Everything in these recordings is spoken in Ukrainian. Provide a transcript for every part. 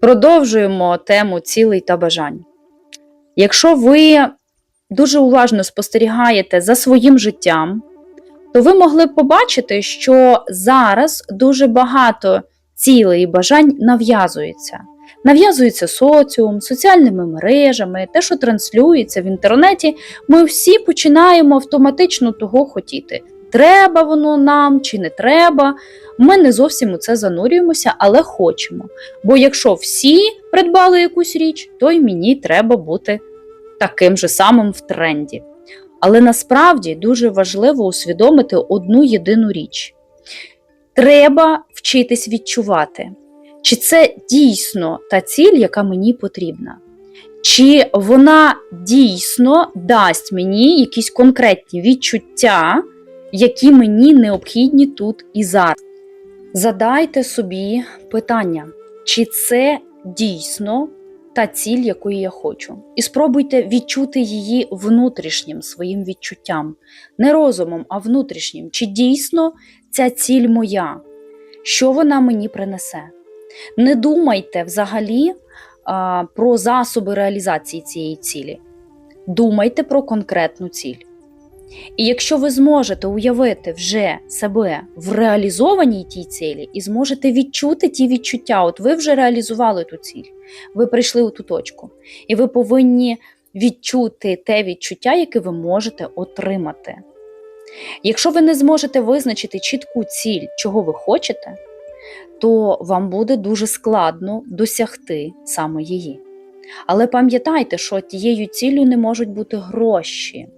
Продовжуємо тему цілей та бажань. Якщо ви дуже уважно спостерігаєте за своїм життям, то ви могли б побачити, що зараз дуже багато цілей і бажань нав'язується. Нав'язується соціум, соціальними мережами, те, що транслюється в інтернеті, ми всі починаємо автоматично того хотіти. Треба воно нам чи не треба. Ми не зовсім у це занурюємося, але хочемо. Бо якщо всі придбали якусь річ, то й мені треба бути таким же самим в тренді. Але насправді дуже важливо усвідомити одну єдину річ: треба вчитись відчувати, чи це дійсно та ціль, яка мені потрібна, чи вона дійсно дасть мені якісь конкретні відчуття, які мені необхідні тут і зараз. Задайте собі питання, чи це дійсно та ціль, якої я хочу. І спробуйте відчути її внутрішнім своїм відчуттям, не розумом, а внутрішнім. Чи дійсно ця ціль моя? Що вона мені принесе? Не думайте взагалі а, про засоби реалізації цієї цілі. Думайте про конкретну ціль. І якщо ви зможете уявити вже себе в реалізованій тій цілі і зможете відчути ті відчуття, от ви вже реалізували ту ціль, ви прийшли у ту точку, і ви повинні відчути те відчуття, яке ви можете отримати. Якщо ви не зможете визначити чітку ціль, чого ви хочете, то вам буде дуже складно досягти саме її. Але пам'ятайте, що тією ціллю не можуть бути гроші.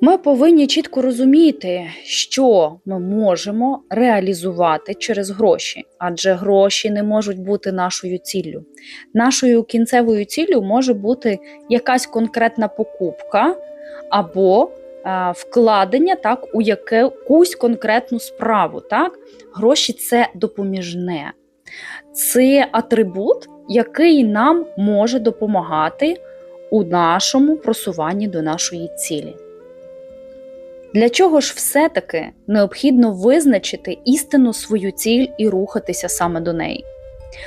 Ми повинні чітко розуміти, що ми можемо реалізувати через гроші, адже гроші не можуть бути нашою ціллю. Нашою кінцевою ціллю може бути якась конкретна покупка або е, вкладення так, у якусь конкретну справу. Так? Гроші це допоміжне, це атрибут, який нам може допомагати у нашому просуванні до нашої цілі. Для чого ж все-таки необхідно визначити істинну свою ціль і рухатися саме до неї?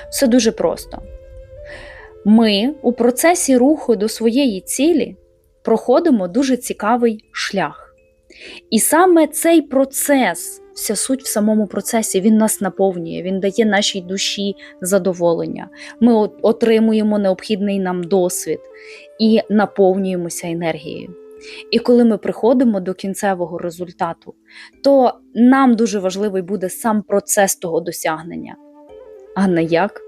Все дуже просто. Ми у процесі руху до своєї цілі проходимо дуже цікавий шлях. І саме цей процес, вся суть в самому процесі, він нас наповнює, він дає нашій душі задоволення. Ми отримуємо необхідний нам досвід і наповнюємося енергією. І коли ми приходимо до кінцевого результату, то нам дуже важливий буде сам процес того досягнення, а не як